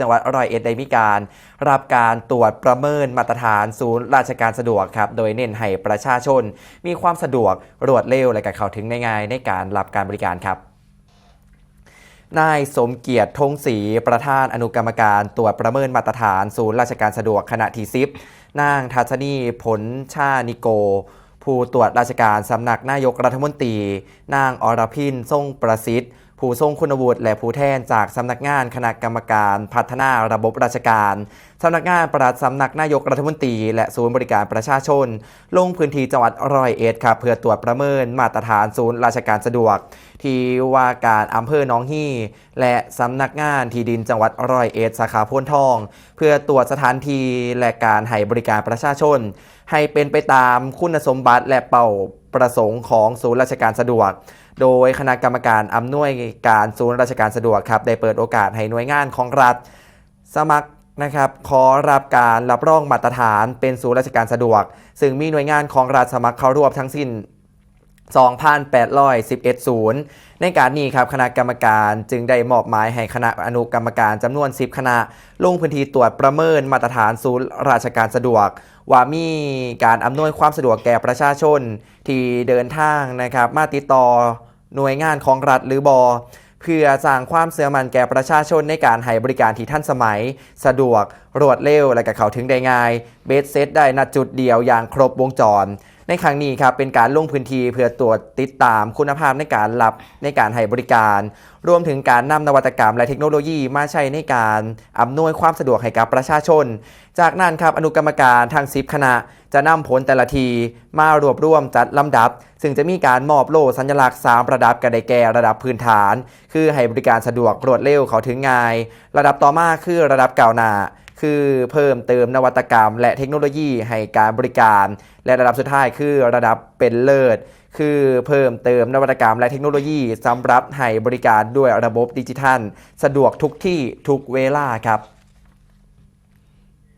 จังหวัดร้อยเอ็ดได้มีการรับการตรวจประเมินมาตรฐานศูนย์ราชการสะดวกครับ โดยเน้นให้ประชาชน มีความสะดวกรวดเร็วและก็เข้าถึงได้ง่ายในการรับการบริการครับนายสมเกียรติธงศรีประธานอนุกรรมการตรวจประเมินมาตรฐานศูนย์ราชการสะดวกขณะทีซิปนางทัศนีผลชานิโก ผู้ตรวจราชการสำนักนายกรัฐมนตรี นางอรพินทรงประสิทธิ์ ผู้ทรงคุณวุฒิและผู้แทนจากสำนักงานคณะกรรมการพัฒนาระบบราชการสำนักงานประหลัดสำนักนายกรัฐมนตรีและศูนย์บริการประชาชน ลงพื้นที่จังหวัดร้อยเอ็ดครับเพื่อตรวจประเมินมาตรฐานศูนย์ราชการสะดวก ที่ว่าการอำเภอหน้องฮี่และสำนักงานที่ดินจังหวัดร้อยเอ็ดสาขาพ้นทอง เพื่อตรวจสถานที่และการให้บริการประชาชน ให้เป็นไปตามคุณสมบัติและเป้า ประสงค์ของศูนย์ราชการสะดวก โดยคณะกรรมการอำนวยการศูนย์ราชการสะดวกครับได้เปิดโอกาสให้หน่วยงานของรัฐ สมัครนะครับขอรับการรับรองมาตรฐานเป็นศูนย์ราชการสะดวก ซึ่งมีหน่วยงานของรัฐสมัครเข้าร่วมทั้งสิ้น 2,811ศูนย์ในการนี้ครับคณะกรรมการจึงได้มอบหมายให้คณะอนุกรรมการจำนวน 10 คณะ ลงพื้นที่ตรวจประเมินมาตรฐานศูนย์ราชการสะดวก ว่ามีการอำนวยความสะดวกแก่ประชาชน ที่เดินทางนะครับมาติดต่อหน่วยงานของรัฐหรือบอเพื่อสร้างความเสื่อมันแก่ประชาชนในการให้บริการที่ท่านสมัย สะดวก รวดเร็ว และก็เข้าถึงได้ง่าย เบสเซตได้ณจุดเดียวอย่างครบวงจร ในครั้งนี้ครับเป็นการลงพื้นที่เพื่อตรวจติดตามคุณภาพในการรับในการให้บริการ รวมถึงการนำนวัตกรรมและเทคโนโลยีมาใช้ในการอำนวยความสะดวกให้กับประชาชน จากนั้นครับอนุกรรมการทางซิปคณะ จะนำผลแต่ละทีมารวบรวมจัดลำดับ ซึ่งจะมีการมอบโล่สัญลักษณ์ 3 ระดับกันได้แก่ระดับพื้นฐาน คือให้บริการสะดวกรวดเร็วเข้าถึงง่าย ระดับต่อมาคือระดับก้าวหน้า คือเพิ่มเติมนวัตกรรม และเทคโนโลยีให้การบริการ และระดับสุดท้ายคือระดับเป็นเลิศ คือเพิ่มเติมนวัตกรรมและเทคโนโลยีสำหรับให้บริการด้วยระบบดิจิทัล สะดวกทุกที่ทุกเวลาครับ